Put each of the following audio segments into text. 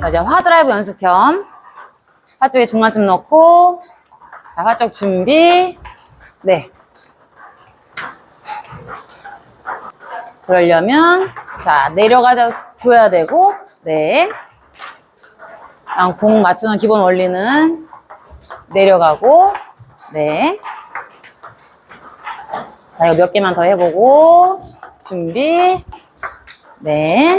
자, 이제 화드라이브 연습 겸 화쪽에 중간쯤 넣고 자, 화쪽 준비. 네. 그러려면 자, 내려가자 줘야 되고 네. 공 맞추는 기본 원리는 내려가고 네. 자, 이거 몇 개만 더 해보고 준비. 네.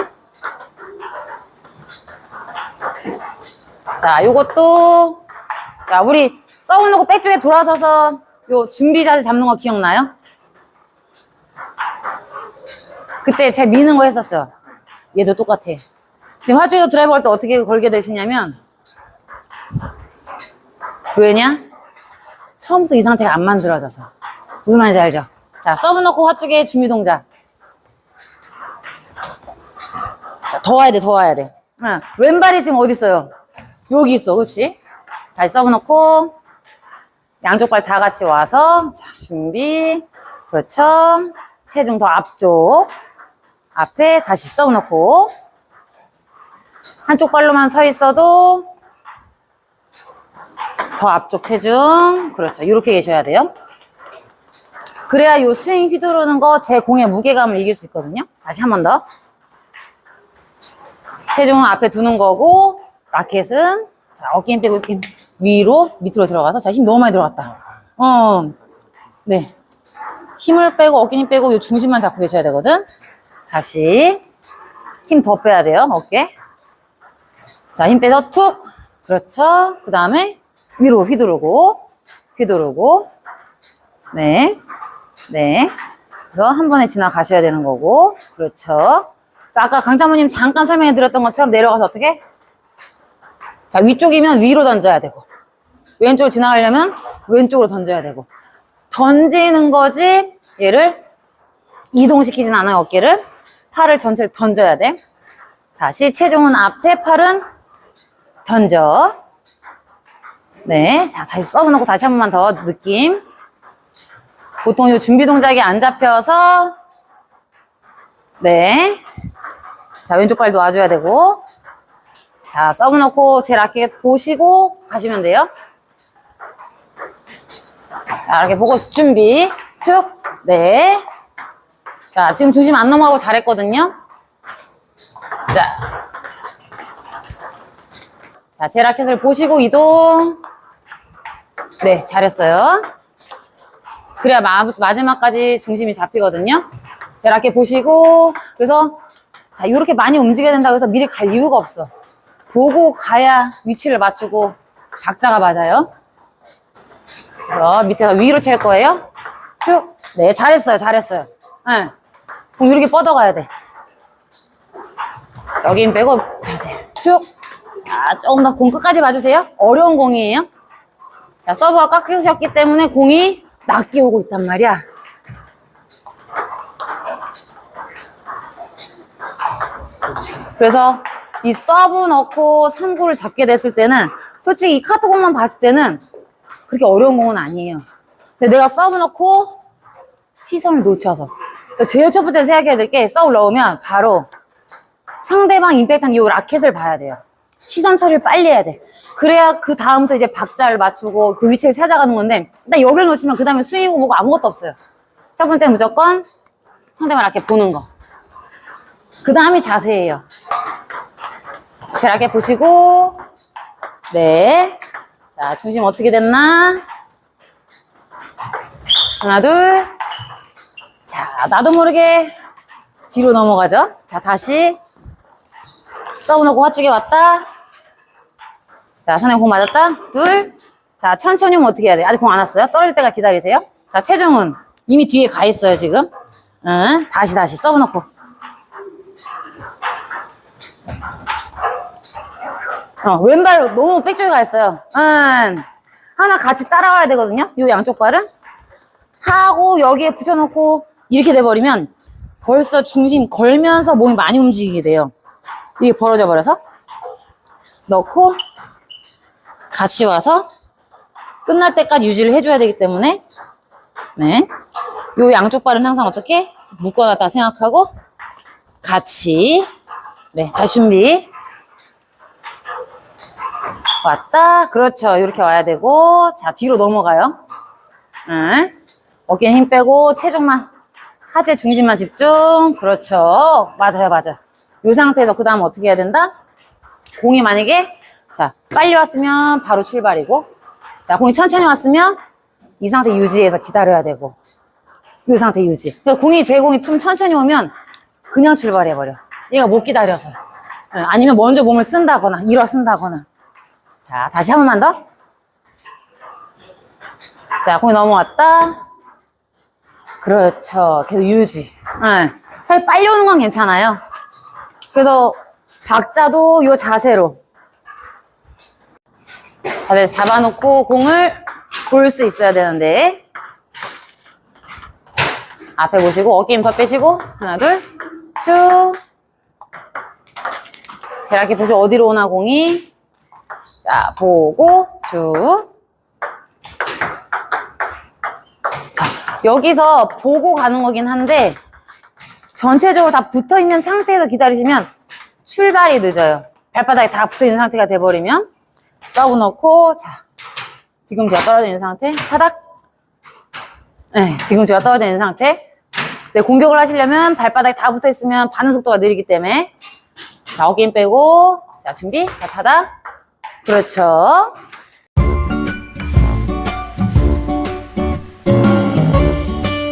자, 요것도 자, 우리 써놓고 백쪽에 돌아서서 요 준비 자세 잡는 거 기억나요? 그때 제가 미는 거 했었죠? 얘도 똑같아. 지금 화쪽에서 드라이브 할 때 어떻게 걸게 되시냐면 왜냐? 처음부터 이 상태가 안 만들어져서 무슨 말인지 알죠? 자, 서브 넣고 화쪽에 준비 동작. 자, 더 와야 돼, 더 와야 돼. 응. 왼발이 지금 어디 있어요? 여기 있어, 그렇지? 다시 넣고 양쪽 발 다 같이 와서 자, 준비. 그렇죠. 체중 더 앞쪽. 앞에 다시 넣고 한쪽 발로만 서 있어도 더 앞쪽 체중. 그렇죠. 이렇게 계셔야 돼요. 그래야 요 스윙 휘두르는 거 제 공의 무게감을 이길 수 있거든요. 다시 한 번 더. 체중은 앞에 두는 거고 라켓은 자 어깨 힘 빼고 이렇게 위로 밑으로 들어가서 자 힘 너무 많이 들어갔다. 어, 네. 힘을 빼고 어깨 힘 빼고 요 중심만 잡고 계셔야 되거든. 다시 힘 더 빼야 돼요 어깨. 자 힘 빼서 툭. 그렇죠. 그 다음에 위로 휘두르고 휘두르고 네. 네. 그래서 한 번에 지나가셔야 되는 거고. 그렇죠. 자, 아까 강자모님 잠깐 설명해 드렸던 것처럼 내려가서 어떻게? 자, 위쪽이면 위로 던져야 되고. 왼쪽으로 지나가려면 왼쪽으로 던져야 되고. 던지는 거지. 얘를 이동시키진 않아요, 어깨를. 팔을 전체를 던져야 돼. 다시 체중은 앞에, 팔은 던져. 네. 자, 다시 써놓고 다시 한 번만 더 느낌. 보통 이 준비 동작이 안 잡혀서 네. 자, 왼쪽 발도 놔줘야 되고. 자, 넣고 제 라켓 보시고 가시면 돼요. 자, 이렇게 보고 준비. 쭉. 네. 자, 지금 중심 안 넘어가고 잘했거든요. 자. 자, 제 라켓을 보시고 이동. 네, 잘했어요. 그래야 마, 마지막까지 중심이 잡히거든요. 자, 이렇게 보시고, 그래서, 자, 이렇게 많이 움직여야 된다고 해서 미리 갈 이유가 없어. 보고 가야 위치를 맞추고 박자가 맞아요. 그래서 밑에서 위로 찰 거예요. 쭉. 네, 잘했어요, 잘했어요. 네. 그럼 이렇게 뻗어가야 돼. 여기 힘 빼고, 자세. 쭉. 자, 조금 더 공 끝까지 봐주세요. 어려운 공이에요. 자, 서브가 깎이셨기 때문에 공이 낮게 오고 있단 말이야. 그래서 이 서브 넣고 3구를 잡게 됐을 때는 솔직히 이 카트공만 봤을 때는 그렇게 어려운 공은 아니에요. 근데 내가 서브 넣고 시선을 놓쳐서 그러니까 제일 첫 번째 생각해야 될 게 서브 넣으면 바로 상대방 임팩트한 이 라켓을 봐야 돼요. 시선 처리를 빨리 해야 돼. 그래야 그 다음부터 이제 박자를 맞추고 그 위치를 찾아가는 건데 일단 여기를 놓치면 그 다음에 스윙이고 뭐고 아무것도 없어요. 첫 번째는 무조건 상대방 라켓 보는 거. 그 다음이 자세예요. 제 라켓 보시고 네. 자 중심 어떻게 됐나? 하나 둘. 자 나도 모르게 뒤로 넘어가죠. 자 다시 서브 놓고 화쪽에 왔다. 자, 선생님 공 맞았다. 둘. 자, 천천히 오면 어떻게 해야 돼? 아직 공 안 왔어요? 떨어질 때가 기다리세요. 자, 체중은 이미 뒤에 가 있어요, 지금. 응. 다시, 다시 서브 놓고. 어, 왼발로 너무 백쪽에 가 있어요. 응. 하나 같이 따라와야 되거든요. 요 양쪽 발은. 하고 여기에 붙여놓고 이렇게 돼버리면 벌써 중심 걸면서 몸이 많이 움직이게 돼요. 이게 벌어져 버려서. 넣고 같이 와서 끝날 때까지 유지를 해줘야 되기 때문에 네. 요 양쪽 발은 항상 어떻게 묶어놨다 생각하고 같이. 네, 다시 준비. 왔다. 그렇죠. 이렇게 와야 되고. 자, 뒤로 넘어가요. 응. 어깨에 힘 빼고, 체중만, 하체 중심만 집중. 그렇죠. 맞아요, 맞아요. 이 상태에서 그 다음 어떻게 해야 된다? 공이 만약에, 자, 빨리 왔으면 바로 출발이고, 자, 공이 천천히 왔으면 이 상태 유지해서 기다려야 되고, 이 상태 유지. 그러니까 공이, 제 공이 좀 천천히 오면 그냥 출발해버려. 얘가 못 기다려서. 예, 아니면 먼저 몸을 쓴다거나, 일어 쓴다거나. 자, 다시 한 번만 더. 자, 공이 넘어왔다. 그렇죠. 계속 유지. 예. 사실 빨리 오는 건 괜찮아요. 그래서 박자도 요 자세로. 자세 잡아놓고 공을 볼 수 있어야 되는데. 앞에 보시고 어깨 힘 더 빼시고 하나 둘 쭉. 자, 이렇게 보시고 어디로 오나 공이. 자, 보고 쭉. 자, 여기서 보고 가는 거긴 한데 전체적으로 다 붙어 있는 상태에서 기다리시면 출발이 늦어요. 발바닥에 다 붙어 있는 상태가 돼 버리면 서브 넣고 자 뒤꿈치가 떨어져 있는 상태. 타닥. 네, 뒤꿈치가 떨어져 있는 상태. 네, 공격을 하시려면 발바닥에 다 붙어 있으면 반응 속도가 느리기 때문에 자 어깨 힘 빼고. 자 준비. 자 타닥 그렇죠